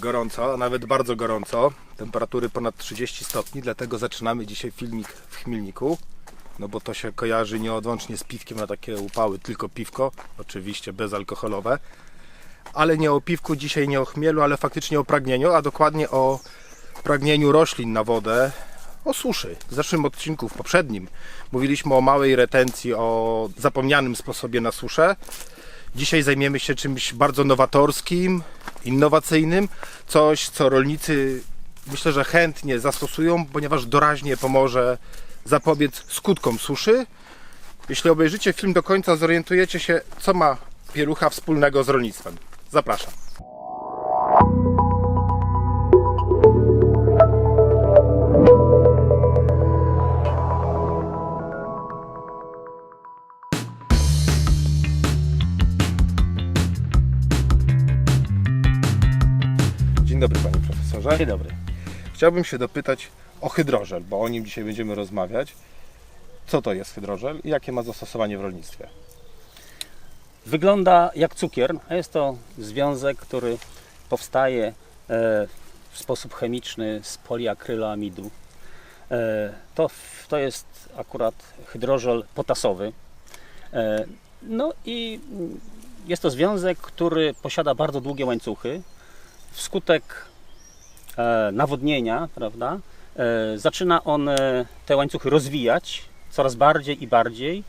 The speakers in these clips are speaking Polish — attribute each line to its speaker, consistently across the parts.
Speaker 1: gorąco, a nawet bardzo gorąco. Temperatury ponad 30 stopni, dlatego zaczynamy dzisiaj filmik w Chmielniku. No bo to się kojarzy nieodłącznie z piwkiem na takie upały, tylko piwko, oczywiście bezalkoholowe. Ale nie o piwku dzisiaj, nie o chmielu, ale faktycznie o pragnieniu, a dokładnie o pragnieniu roślin na wodę, o suszy. W zeszłym odcinku, w poprzednim, mówiliśmy o małej retencji, o zapomnianym sposobie na suszę. Dzisiaj zajmiemy się czymś bardzo nowatorskim, innowacyjnym, coś co rolnicy myślę, że chętnie zastosują, ponieważ doraźnie pomoże zapobiec skutkom suszy. Jeśli obejrzycie film do końca, zorientujecie się, co ma pielucha wspólnego z rolnictwem. Zapraszam. Dzień dobry. Chciałbym się dopytać o hydrożel, bo o nim dzisiaj będziemy rozmawiać. Co to jest hydrożel i jakie ma zastosowanie w rolnictwie?
Speaker 2: Wygląda jak cukier, a jest to związek, który powstaje e, w sposób chemiczny z poliakryloamidu. E, To, to jest akurat hydrożel potasowy. E, No i jest to związek, który posiada bardzo długie łańcuchy. Wskutek nawodnienia, prawda, e, zaczyna on e, te łańcuchy rozwijać coraz bardziej i bardziej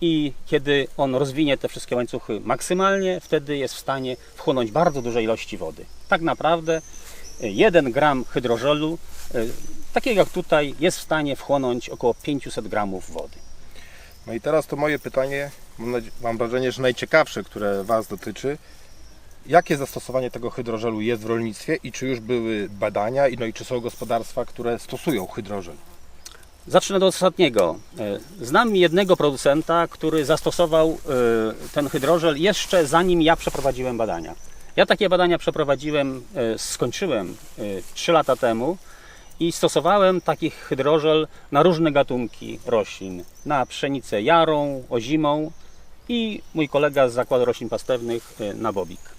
Speaker 2: i kiedy on rozwinie te wszystkie łańcuchy maksymalnie, wtedy jest w stanie wchłonąć bardzo duże ilości wody. Tak naprawdę 1 gram hydrożelu, e, takiego jak tutaj, jest w stanie wchłonąć około 500 gramów wody.
Speaker 1: No i teraz to moje pytanie, mam wrażenie, że najciekawsze, które Was dotyczy. Jakie zastosowanie tego hydrożelu jest w rolnictwie i czy już były badania no i czy są gospodarstwa, które stosują hydrożel?
Speaker 2: Zacznę od ostatniego. E, Znam jednego producenta, który zastosował e, ten hydrożel jeszcze zanim ja przeprowadziłem badania. Ja takie badania przeprowadziłem, e, skończyłem 3 lata temu i stosowałem taki hydrożel na różne gatunki roślin. Na pszenicę jarą, ozimą i mój kolega z zakładu roślin pastewnych na bobik.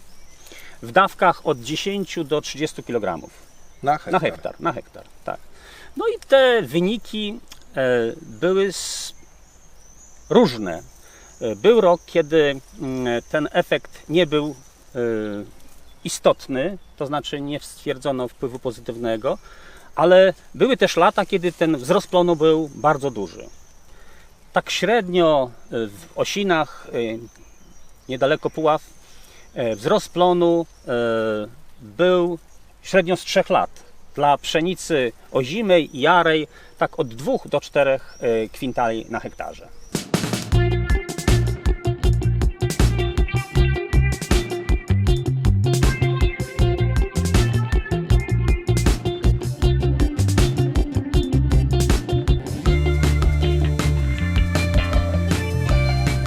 Speaker 2: W dawkach od 10 do 30 kg.
Speaker 1: Na hektar.
Speaker 2: Na hektar, na hektar, tak. No i te wyniki e, były różne. E, Był rok, kiedy mm, ten efekt nie był e, istotny, to znaczy nie stwierdzono wpływu pozytywnego, ale były też lata, kiedy ten wzrost plonu był bardzo duży. Tak średnio w Osinach, niedaleko Puław, wzrost plonu e, był średnio z 3 lat. Dla pszenicy ozimej i jarej tak od 2 do 4 kwintali na hektarze.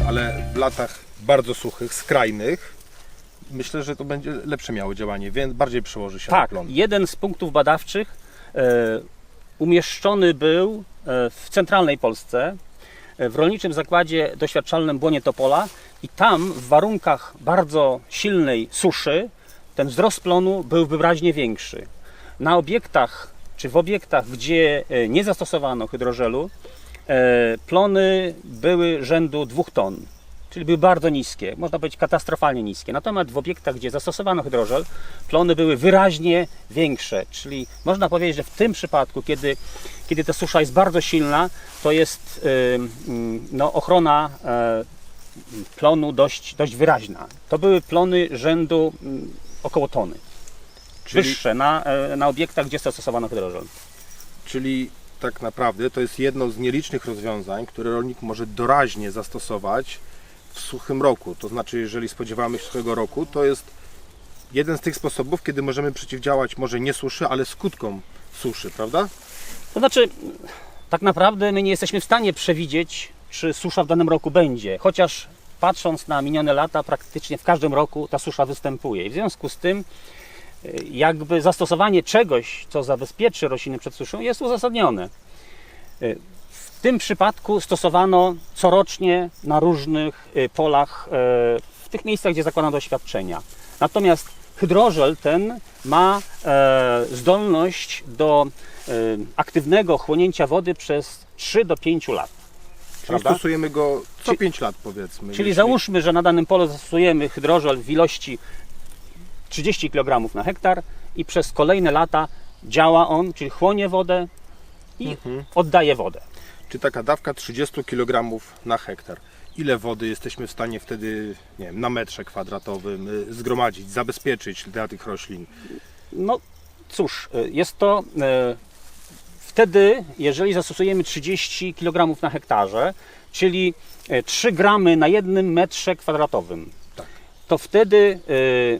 Speaker 1: Ale w latach bardzo suchych, skrajnych, myślę, że to będzie lepsze miało działanie, więc bardziej przełoży się na
Speaker 2: Tak,
Speaker 1: plon.
Speaker 2: jeden z punktów badawczych e, umieszczony był e, w centralnej Polsce, e, w rolniczym zakładzie doświadczalnym Błonie Topola i tam w warunkach bardzo silnej suszy ten wzrost plonu był wyraźnie większy. Na obiektach, czy w obiektach, gdzie e, nie zastosowano hydrożelu, plony były rzędu 2 ton, czyli były bardzo niskie, można powiedzieć katastrofalnie niskie. Natomiast w obiektach, gdzie zastosowano hydrożel, plony były wyraźnie większe, czyli można powiedzieć, że w tym przypadku, kiedy, kiedy ta susza jest bardzo silna, to jest no, ochrona e, plonu dość, dość wyraźna. To były plony rzędu mm, około tony.
Speaker 1: Czyli-
Speaker 2: Wyższe na, e, na obiektach, gdzie stosowano hydrożel.
Speaker 1: Czyli tak naprawdę to jest jedno z nielicznych rozwiązań, które rolnik może doraźnie zastosować w suchym roku. To znaczy, jeżeli spodziewamy się suchego roku, to jest jeden z tych sposobów, kiedy możemy przeciwdziałać może nie suszy, ale skutkom suszy, prawda?
Speaker 2: To znaczy, tak naprawdę my nie jesteśmy w stanie przewidzieć, czy susza w danym roku będzie, chociaż patrząc na minione lata, praktycznie w każdym roku ta susza występuje. I w związku z tym, y, jakby zastosowanie czegoś, co zabezpieczy rośliny przed suszą, jest uzasadnione. W tym przypadku stosowano corocznie na różnych y, polach, y, w tych miejscach, gdzie zakładano doświadczenia. Natomiast hydrożel ten ma e, zdolność do e, aktywnego chłonięcia wody przez 3 do 5 lat.
Speaker 1: Czyli
Speaker 2: Prawda?
Speaker 1: stosujemy go co
Speaker 2: Czyli-
Speaker 1: 5 lat powiedzmy.
Speaker 2: Czyli
Speaker 1: jeśli-
Speaker 2: załóżmy, że na danym polu zastosujemy hydrożel w ilości 30 kg na hektar i przez kolejne lata działa on, czyli chłonie wodę i
Speaker 1: Mhm.
Speaker 2: oddaje wodę.
Speaker 1: Czy taka dawka 30 kg na hektar? Ile wody jesteśmy w stanie wtedy, nie wiem, na metrze kwadratowym y, zgromadzić, zabezpieczyć dla tych roślin?
Speaker 2: No cóż, y, jest to e, wtedy, jeżeli zastosujemy 30 kg na hektarze, czyli e, 3 gramy na jednym metrze kwadratowym,
Speaker 1: Tak.
Speaker 2: to wtedy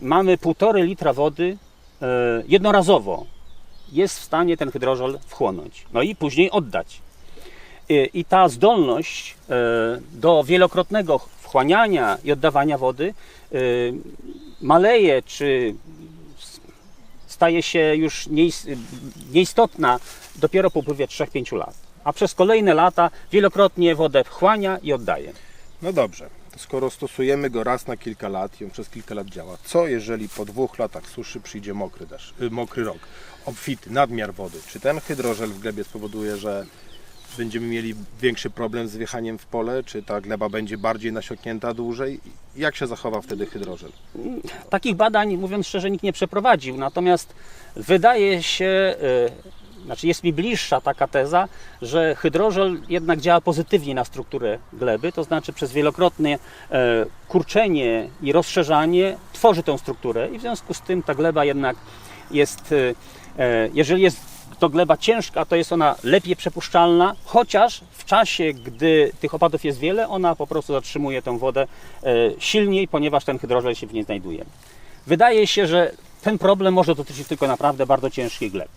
Speaker 2: mamy 1,5 litra wody jednorazowo. Jest w stanie ten hydrożel wchłonąć, no i później oddać. I- ta zdolność e, do wielokrotnego wchłaniania i oddawania wody e, maleje, czy staje się już nieis- nieistotna dopiero po upływie 3-5 lat. A przez kolejne lata wielokrotnie wodę wchłania i oddaje.
Speaker 1: No dobrze, skoro stosujemy go raz na kilka lat i on przez kilka lat działa, co jeżeli po dwóch latach suszy przyjdzie mokry deszcz, y, mokry rok, obfity, nadmiar wody? Czy ten hydrożel w glebie spowoduje, że będziemy mieli większy problem z wjechaniem w pole? Czy ta gleba będzie bardziej nasiąknięta dłużej? Jak się zachowa wtedy hydrożel?
Speaker 2: Takich badań, mówiąc szczerze, nikt nie przeprowadził. Natomiast wydaje się, y, znaczy jest mi bliższa taka teza, że hydrożel jednak działa pozytywnie na strukturę gleby, to znaczy przez wielokrotne e, kurczenie i rozszerzanie tworzy tę strukturę i w związku z tym ta gleba jednak jest, e, e, jeżeli jest to gleba ciężka, to jest ona lepiej przepuszczalna, chociaż w czasie, gdy tych opadów jest wiele, ona po prostu zatrzymuje tę wodę e, silniej, ponieważ ten hydrożel się w niej znajduje. Wydaje się, że ten problem może dotyczyć tylko naprawdę bardzo ciężkich gleb.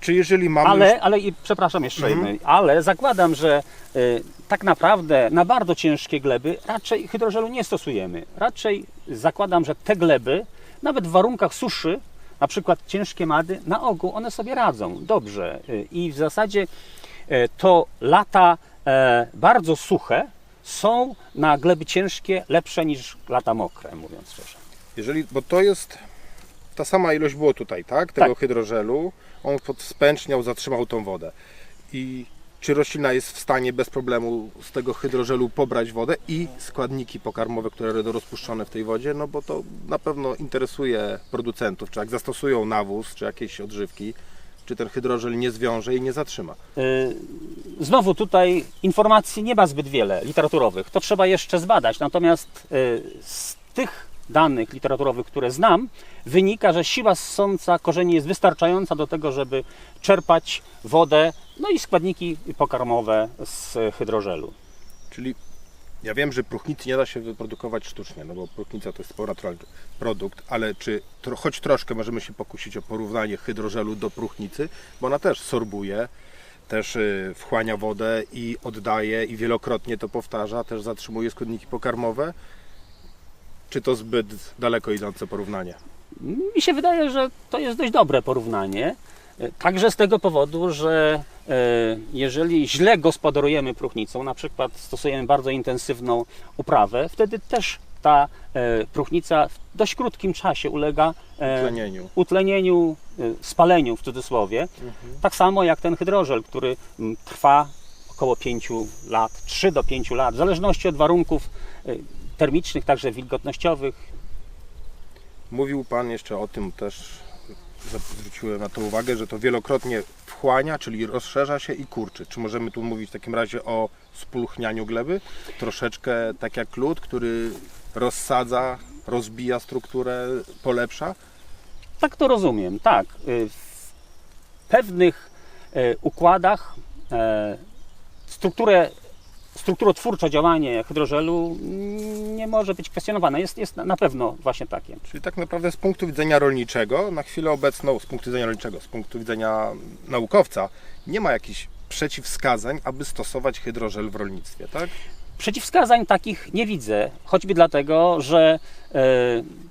Speaker 1: Czy jeżeli mamy już
Speaker 2: Ale, ale i przepraszam jeszcze jednej, ale zakładam, że y, tak naprawdę na bardzo ciężkie gleby raczej hydrożelu nie stosujemy. Raczej zakładam, że te gleby, nawet w warunkach suszy, na przykład ciężkie mady, na ogół one sobie radzą dobrze. Y, I w zasadzie y, to lata e, bardzo suche są na gleby ciężkie lepsze niż lata mokre, mówiąc szczerze.
Speaker 1: Jeżeli, bo to jest ta sama ilość było tutaj, tak? Tego
Speaker 2: Tak.
Speaker 1: hydrożelu. On pod- spęczniał, zatrzymał tą wodę. I czy roślina jest w stanie bez problemu z tego hydrożelu pobrać wodę i składniki pokarmowe, które będą rozpuszczone w tej wodzie? No bo to na pewno interesuje producentów, czy jak zastosują nawóz, czy jakieś odżywki, czy ten hydrożel nie zwiąże i nie zatrzyma.
Speaker 2: Y, Znowu tutaj informacji nie ma zbyt wiele literaturowych. To trzeba jeszcze zbadać. Natomiast y, z tych danych literaturowych, które znam, wynika, że siła ssąca korzeni jest wystarczająca do tego, żeby czerpać wodę, no i składniki pokarmowe z hydrożelu.
Speaker 1: Czyli ja wiem, że próchnicy nie da się wyprodukować sztucznie, no bo próchnica to jest naturalny produkt, ale czy tro, choć troszkę możemy się pokusić o porównanie hydrożelu do próchnicy, bo ona też sorbuje, też y, wchłania wodę i oddaje i wielokrotnie to powtarza, też zatrzymuje składniki pokarmowe. Czy to zbyt daleko idące porównanie?
Speaker 2: Mi się wydaje, że to jest dość dobre porównanie. Także z tego powodu, że jeżeli źle gospodarujemy próchnicą, na przykład stosujemy bardzo intensywną uprawę, wtedy też ta e, próchnica w dość krótkim czasie ulega e,
Speaker 1: Tlenieniu.
Speaker 2: utlenieniu, e, spaleniu w cudzysłowie. Tak samo jak ten hydrożel, który trwa około 5 lat, 3 do 5 lat, w zależności od warunków e, termicznych, także wilgotnościowych,
Speaker 1: Mówił Pan jeszcze o tym też, zwróciłem na to uwagę, że to wielokrotnie wchłania, czyli rozszerza się i kurczy. Czy możemy tu mówić w takim razie o spulchnianiu gleby? Troszeczkę tak jak lód, który rozsadza, rozbija strukturę, polepsza?
Speaker 2: Tak to rozumiem, tak. Y, W pewnych y, układach e, strukturę, strukturotwórcze działanie hydrożelu mm, nie może być kwestionowane. Jest, jest na pewno właśnie takie.
Speaker 1: Czyli tak naprawdę z punktu widzenia rolniczego, na chwilę obecną, z punktu widzenia rolniczego, z punktu widzenia naukowca, nie ma jakichś przeciwwskazań, aby stosować hydrożel w rolnictwie, tak?
Speaker 2: Przeciwwskazań takich nie widzę, choćby dlatego, że e,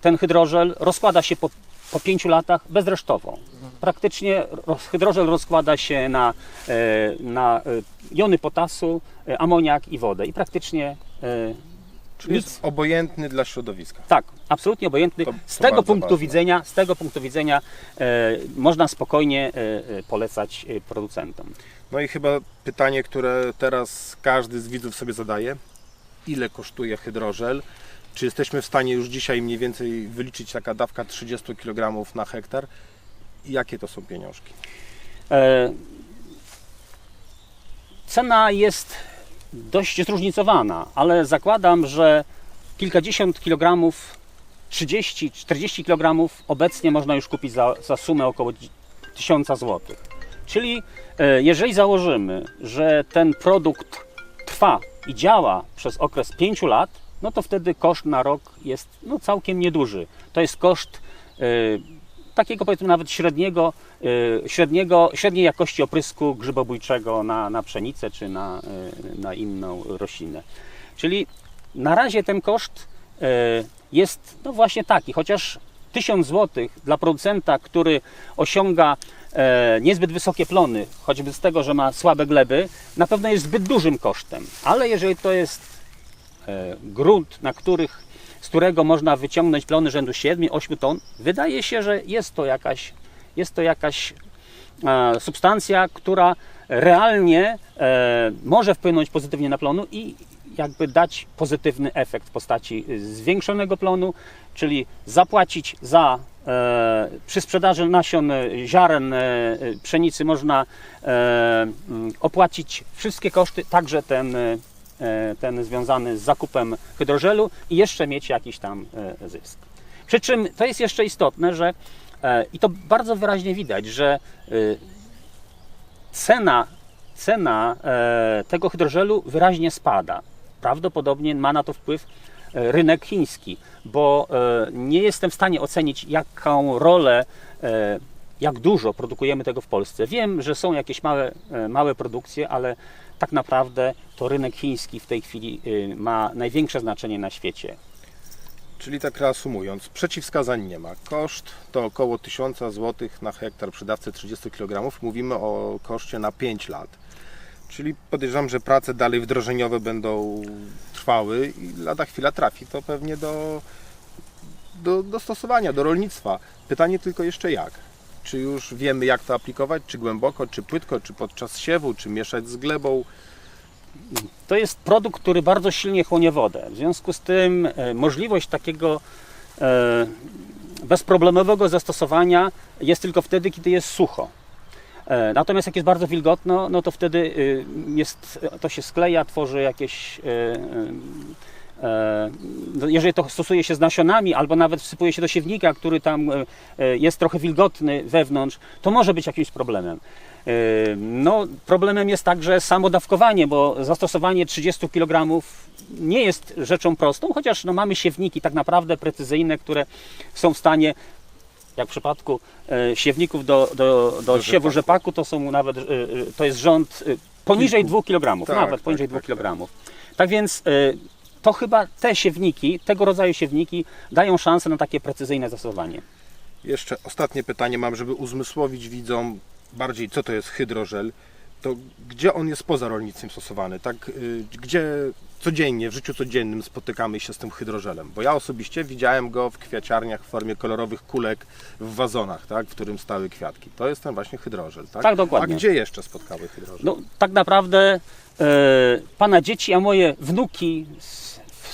Speaker 2: ten hydrożel rozkłada się po, po pięciu latach bezresztowo. Praktycznie roz, hydrożel rozkłada się na, e, na e, jony potasu, e, amoniak i wodę i praktycznie
Speaker 1: Czyli
Speaker 2: Nic.
Speaker 1: jest obojętny dla środowiska.
Speaker 2: Tak, absolutnie obojętny.
Speaker 1: To-
Speaker 2: z
Speaker 1: to
Speaker 2: tego
Speaker 1: bardzo
Speaker 2: punktu
Speaker 1: ważne.
Speaker 2: widzenia, z tego punktu widzenia e, można spokojnie e, polecać producentom.
Speaker 1: No i chyba pytanie, które teraz każdy z widzów sobie zadaje. Ile kosztuje hydrożel? Czy jesteśmy w stanie już dzisiaj mniej więcej wyliczyć taka dawka 30 kg na hektar? Jakie to są pieniążki?
Speaker 2: E, Cena jest dość zróżnicowana, ale zakładam, że kilkadziesiąt kilogramów, 30-40 kilogramów obecnie można już kupić za, za sumę około 1000 zł. Czyli e, jeżeli założymy, że ten produkt trwa i działa przez okres 5 lat, no to wtedy koszt na rok jest no, całkiem nieduży. To jest koszt e, takiego powiedzmy nawet średniego, e, średniego, średniej jakości oprysku grzybobójczego na, na pszenicę czy na, e, na inną roślinę. Czyli na razie ten koszt e, jest no właśnie taki, chociaż 1000 zł dla producenta, który osiąga e, niezbyt wysokie plony, choćby z tego, że ma słabe gleby, na pewno jest zbyt dużym kosztem. Ale jeżeli to jest e, grunt, na których, z którego można wyciągnąć plony rzędu 7-8 ton, wydaje się, że jest to jakaś, jest to jakaś e, substancja, która realnie e, może wpłynąć pozytywnie na plonu i jakby dać pozytywny efekt w postaci zwiększonego plonu, czyli zapłacić za e, przy sprzedaży nasion e, ziaren e, pszenicy można e, opłacić wszystkie koszty, także ten, e, ten związany z zakupem hydrożelu i jeszcze mieć jakiś tam e, zysk. Przy czym to jest jeszcze istotne, że e, i to bardzo wyraźnie widać, że e, cena, cena e, tego hydrożelu wyraźnie spada. Prawdopodobnie ma na to wpływ e, rynek chiński, bo e, nie jestem w stanie ocenić, jaką rolę, e, jak dużo produkujemy tego w Polsce. Wiem, że są jakieś małe, e, małe produkcje, ale tak naprawdę to rynek chiński w tej chwili e, ma największe znaczenie na świecie.
Speaker 1: Czyli tak reasumując, przeciwwskazań nie ma. Koszt to około 1000 zł na hektar przy dawce 30 kg. Mówimy o koszcie na 5 lat. Czyli podejrzewam, że prace dalej wdrożeniowe będą trwały i lada chwila trafi to pewnie do, do, do stosowania, do rolnictwa. Pytanie tylko jeszcze jak? Czy już wiemy jak to aplikować? Czy głęboko, czy płytko, czy podczas siewu, czy mieszać z glebą?
Speaker 2: To jest produkt, który bardzo silnie chłonie wodę. W związku z tym e, możliwość takiego e, bezproblemowego zastosowania jest tylko wtedy, kiedy jest sucho. E, Natomiast jak jest bardzo wilgotno, no to wtedy y, jest, to się skleja, tworzy jakieś. E, Jeżeli to stosuje się z nasionami, albo nawet wsypuje się do siewnika, który tam e, e, jest trochę wilgotny wewnątrz, to może być jakimś problemem. No, problemem jest także samo dawkowanie, bo zastosowanie 30 kg nie jest rzeczą prostą, chociaż no, mamy siewniki tak naprawdę precyzyjne, które są w stanie jak w przypadku siewników do, do, do siewu
Speaker 1: rzepaku.
Speaker 2: to są nawet, to jest rząd poniżej
Speaker 1: Kilku.
Speaker 2: 2 kg,
Speaker 1: Tak,
Speaker 2: nawet
Speaker 1: tak,
Speaker 2: poniżej
Speaker 1: tak,
Speaker 2: 2
Speaker 1: tak.
Speaker 2: kg. Tak więc e, to chyba te siewniki, tego rodzaju siewniki dają szansę na takie precyzyjne zastosowanie.
Speaker 1: Jeszcze ostatnie pytanie mam, żeby uzmysłowić widzom bardziej, co to jest hydrożel. To gdzie on jest poza rolnictwem stosowany? Tak, y, gdzie codziennie, w życiu codziennym spotykamy się z tym hydrożelem? Bo ja osobiście widziałem go w kwiaciarniach w formie kolorowych kulek w wazonach, tak, w którym stały kwiatki. To jest ten właśnie hydrożel, tak?
Speaker 2: Tak, dokładnie.
Speaker 1: A gdzie jeszcze spotkały hydrożel?
Speaker 2: No, tak naprawdę e, pana dzieci, a moje wnuki s-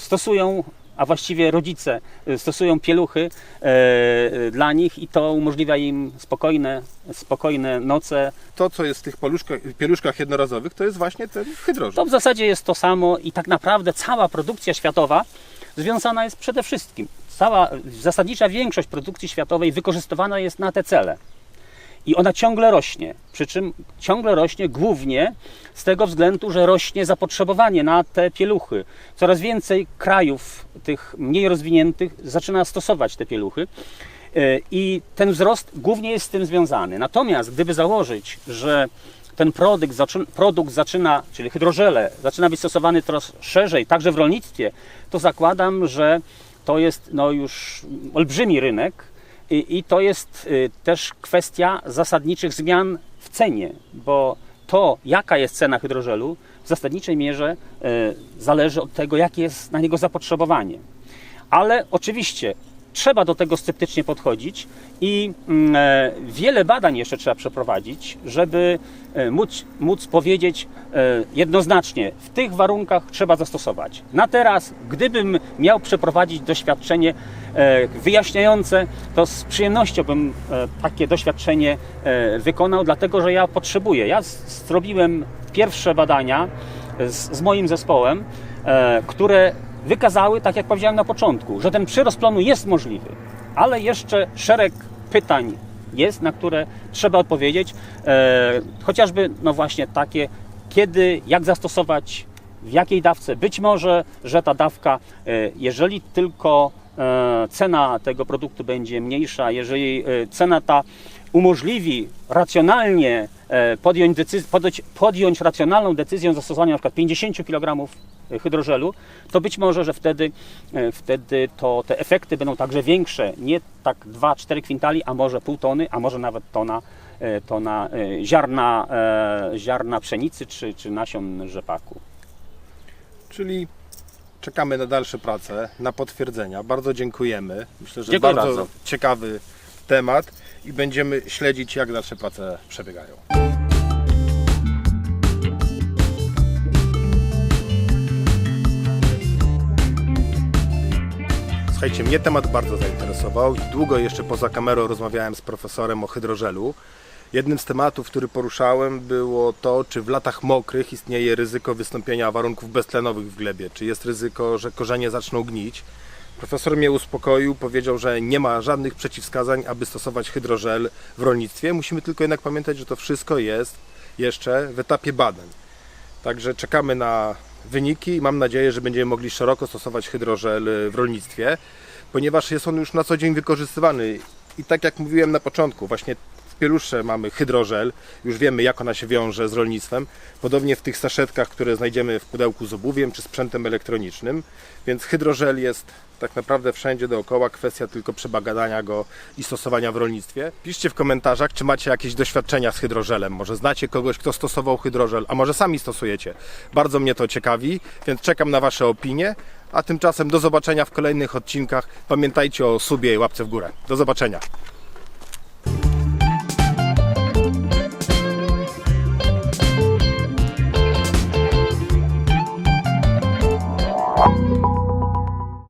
Speaker 2: stosują, a właściwie rodzice e, stosują pieluchy e, dla nich i to umożliwia im spokojne, spokojne noce.
Speaker 1: To, co jest w tych pieluszkach, pieluszkach jednorazowych, to jest właśnie ten hydrożel.
Speaker 2: To w zasadzie jest to samo i tak naprawdę cała produkcja światowa związana jest przede wszystkim. Cała zasadnicza większość produkcji światowej wykorzystywana jest na te cele. I ona ciągle rośnie. Przy czym ciągle rośnie głównie z tego względu, że rośnie zapotrzebowanie na te pieluchy. Coraz więcej krajów, tych mniej rozwiniętych, zaczyna stosować te pieluchy. E, I ten wzrost głównie jest z tym związany. Natomiast gdyby założyć, że ten produkt, produkt zaczyna, czyli hydrożele, zaczyna być stosowany coraz szerzej, także w rolnictwie, to zakładam, że to jest no, już olbrzymi rynek i, i to jest y, też kwestia zasadniczych zmian w cenie, bo to, jaka jest cena hydrożelu, w zasadniczej mierze e, zależy od tego, jakie jest na niego zapotrzebowanie. Ale oczywiście trzeba do tego sceptycznie podchodzić i mm, e, wiele badań jeszcze trzeba przeprowadzić, żeby e, móc, móc powiedzieć e, jednoznacznie, w tych warunkach trzeba zastosować. Na teraz, gdybym miał przeprowadzić doświadczenie wyjaśniające, to z przyjemnością bym takie doświadczenie wykonał, dlatego że ja potrzebuję. Ja zrobiłem pierwsze badania z, z moim zespołem, które wykazały, tak jak powiedziałem na początku, że ten przyrost plonu jest możliwy, ale jeszcze szereg pytań jest, na które trzeba odpowiedzieć, e, chociażby no właśnie takie, kiedy, jak zastosować, w jakiej dawce. Być może, że ta dawka, e, jeżeli tylko e, cena tego produktu będzie mniejsza, jeżeli e, cena ta umożliwi racjonalnie e, podjąć, decyz- podjąć, podjąć racjonalną decyzję na przykład 50 kg hydrożelu, to być może, że wtedy, e, wtedy to te efekty będą także większe, nie tak 2-4 kwintali, a może pół tony, a może nawet tona, e, tona ziarna, ziarna pszenicy czy, czy nasion rzepaku.
Speaker 1: Czyli czekamy na dalsze prace, na potwierdzenia. Bardzo dziękujemy. Myślę, że
Speaker 2: Dziękuję
Speaker 1: bardzo,
Speaker 2: bardzo.
Speaker 1: ciekawy temat i będziemy śledzić, jak dalsze prace przebiegają. Słuchajcie, mnie temat bardzo zainteresował i długo jeszcze poza kamerą rozmawiałem z profesorem o hydrożelu. Jednym z tematów, który poruszałem, było to, czy w latach mokrych istnieje ryzyko wystąpienia warunków beztlenowych w glebie, czy jest ryzyko, że korzenie zaczną gnić. Profesor mnie uspokoił, powiedział, że nie ma żadnych przeciwwskazań, aby stosować hydrożel w rolnictwie. Musimy tylko jednak pamiętać, że to wszystko jest jeszcze w etapie badań. Także czekamy na wyniki i mam nadzieję, że będziemy mogli szeroko stosować hydrożel w rolnictwie, ponieważ jest on już na co dzień wykorzystywany. I tak jak mówiłem na początku, właśnie w pielusze mamy hydrożel, już wiemy jak ona się wiąże z rolnictwem. Podobnie w tych saszetkach, które znajdziemy w pudełku z obuwiem czy sprzętem elektronicznym. Więc hydrożel jest tak naprawdę wszędzie dookoła, kwestia tylko przebadania go i stosowania w rolnictwie. Piszcie w komentarzach, czy macie jakieś doświadczenia z hydrożelem. Może znacie kogoś, kto stosował hydrożel, a może sami stosujecie. Bardzo mnie to ciekawi, więc czekam na Wasze opinie. A tymczasem do zobaczenia w kolejnych odcinkach. Pamiętajcie o subie i łapce w górę. Do zobaczenia.